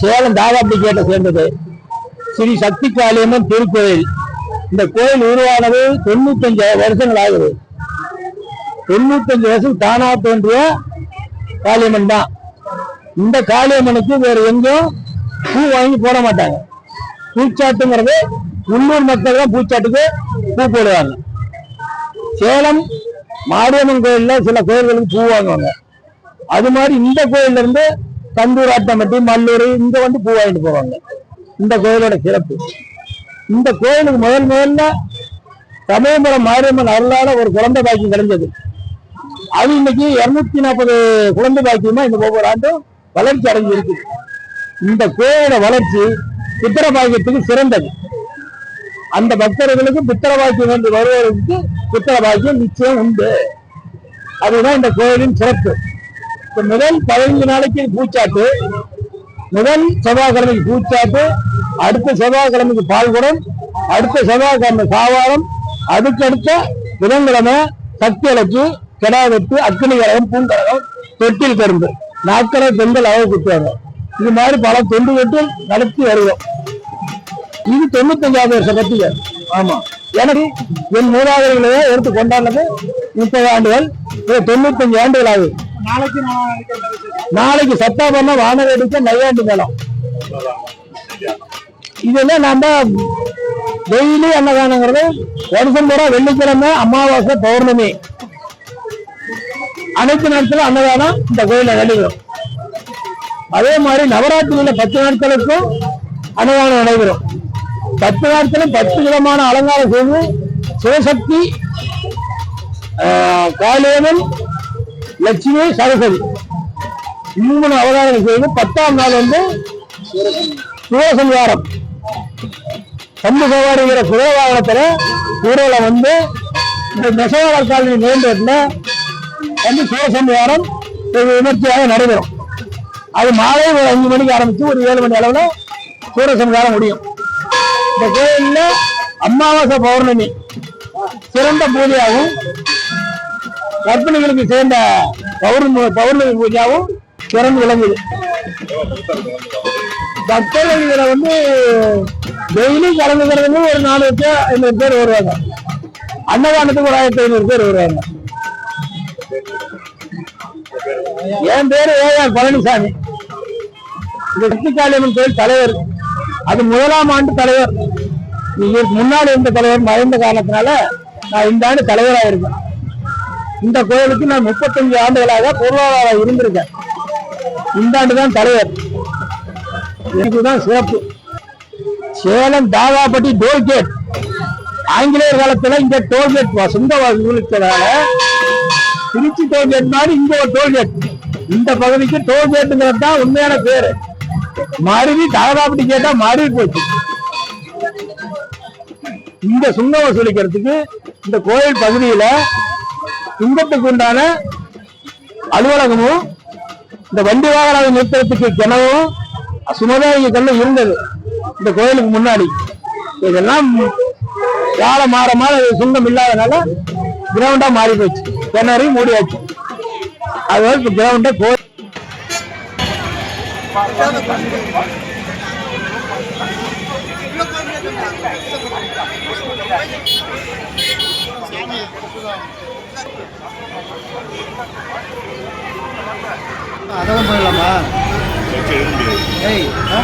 சேலம் தாகாப்பிடிக்கேட்டை சேர்ந்தது. ஸ்ரீ சக்தி காளியம்மன் திருக்கோயில். இந்த கோயில் உருவானது தொண்ணூத்தஞ்சு வருஷங்கள் ஆகுது. தொண்ணூத்தஞ்சு வருஷம் தானா தோன்றிய காளியம்மன் தான். இந்த காளியம்மனுக்கு வேற எங்கும் பூ வாங்கி போட மாட்டாங்க. பூச்சாட்டுங்கிறது உள்ளூர் மக்கள் தான் பூச்சாட்டுக்கு பூ போடுவாங்க. சேலம் மாரியம்மன் கோயில்ல சில கோயில்களுக்கு பூ வாங்குவாங்க. அது மாதிரி இந்த கோயில்ல இருந்து தந்தூர் ஆட்டமட்டி மல்லூர் இங்க வந்து பூ வாங்கிட்டு போவாங்க. இந்த கோயிலோட சிறப்பு. இந்த கோயிலுக்கு முதல் முதல்ல சமயபுரம் மாரியம்மன் அருளால ஒரு குழந்தை பாக்கியம் கிடைஞ்சது. அது இன்னைக்கு இருநூத்தி நாற்பது குழந்தை பாக்கியமா இந்த ஒவ்வொரு ஆண்டும் வளர்ச்சி அடைஞ்சு இருக்கு. இந்த கோயிலோட வளர்ச்சி பித்திர பாக்கியத்துக்கு சிறந்தது. அந்த பக்தர்களுக்கு பித்திர பாக்கியம் என்று வருவதற்கு பித்திர பாக்கியம் நிச்சயம் உண்டு. அதுதான் இந்த கோயிலின் சிறப்பு. முதல் பதினைந்து நாளைக்கு பூச்சாட்டு முதல் செவ்வாய்க்கிழமைக்கு பூச்சாட்டு அடுத்த செவ்வாய்க்கிழமைக்கு பால்குடம் அடுத்த செவ்வாய்க்கிழமை சாவாரம் அதுக்கடுத்த புதன்கிழமை சக்தி அழைச்சி கிடா வெட்டு அக்னி கரகம் பூங்கரகம் தொட்டில் கரும்பு நாட்களை பெண்கள் அளவு குத்துவாங்க இது மாதிரி பல தொண்டு வெட்டு நடத்தி வருவோம் இது தொண்ணூத்தஞ்சாவது வருஷம் பத்திரிகை ஆமா. எனக்கு என் மூதாதைகளையே எடுத்து கொண்டாடினது முப்பது ஆண்டுகள். தொண்ணூத்தஞ்சு ஆண்டுகள் ஆகுது நாளைக்கு நான் நாளைக்கு சத்தாபரண வானவேடிக்கை நையாண்டு மேளம். இதெல்லாம் நாம டெய்லி அன்னதானங்கிறது வருஷம் பூரா வெள்ளிக்கிழமை அமாவாசை பௌர்ணமி. அனைத்து நாட்களும் அன்னதானம் இந்த கோயில நடைபெறும். அதே மாதிரி நவராத்திரியில பத்து நாட்களுக்கும் அன்னதானம் நடைபெறும். பத்து நாட்களும் பத்து விதமான அலங்காரம் செய்து சிவசக்தி ஆஹ், லட்சுமி சரஸ்வதி. மூணு அவதாரம் செய்து பத்தாம் நாள் வந்து சிவசம்ஹாரம் சம்பு சவாரிங்கிற குதிரை ஊரில் வந்து இந்த நெசவாளர் காலனி மெயின் வந்து சிவசம்ஹாரம் விமர்சையாக நடைபெறும். அது மாலை ஒரு அஞ்சு மணிக்கு ஆரம்பித்து ஒரு ஏழு மணி அளவில் சூரசம்ஹாரம் முடியும். இந்த கோயிலில் அமாவாசை பௌர்ணமி சிறந்த பூஜையாகும் கர்ப்பிணிகளுக்கு சேர்ந்த பௌர்ணமி பௌர்ணமி பூஜாவும் சிறந்து விளங்குது. பக்தர்கள் இதில் வந்து டெய்லி கலந்துக்கிறதுக்கு ஒரு நாலு பேர் ஐநூறு பேர் வருவாங்க. அன்னதானத்துக்கு ஒரு ஆயிரத்தி ஐநூறு பேர் வருவாங்க. என் பேரு ஏஆர் பழனிசாமி. இந்த சக்திகாளியம்மன் கோயில் தலைவர். அது முதலாம் ஆண்டு தலைவர். முன்னாடி இருந்த தலைவர் மறைந்த காரணத்தினால நான் இந்த ஆண்டு தலைவராக இருக்கேன். இந்த கோயிலுக்கு நான் முப்பத்தஞ்சு ஆண்டுகளாக பொருளாதாரம் இருந்திருக்கேன். இந்த ஆண்டு தான் தலைவர். தான் சிறப்பு. சேலம் தாதாப்பட்டி டோல்கேட் ஆங்கிலேயர் காலத்துல இங்க டோல்கேட் சொந்த இருக்கிறதால திருச்சி டோல்கேட் மாதிரி இங்க ஒரு டோல்கேட் இந்த பகுதிக்கு டோல்கேட்டுங்கிறது தான் உண்மையான பேரு. மருவி தாதாப்பட்டி கேட்டா மாறி போச்சு. இந்த சுங்க வசூலிக்கிறதுக்கு இந்த கோயில் பகுதியில துன்பத்துக்கு உண்டான அலுவலகமும் இந்த வண்டி வாகனம் நிறுத்தத்துக்கு கிணவும் சுமதாய கல்லு இருந்தது. இந்த கோயிலுக்கு முன்னாடி. இதெல்லாம் காலம் மாற மாற சுங்கம் இல்லாதனால கிரவுண்டா மாறி போச்சு. கிணறு மூடியாச்சு. அது கிரவுண்டா கோயில் அதெல்லாம் போயிடலாமா ஏய் ஆ?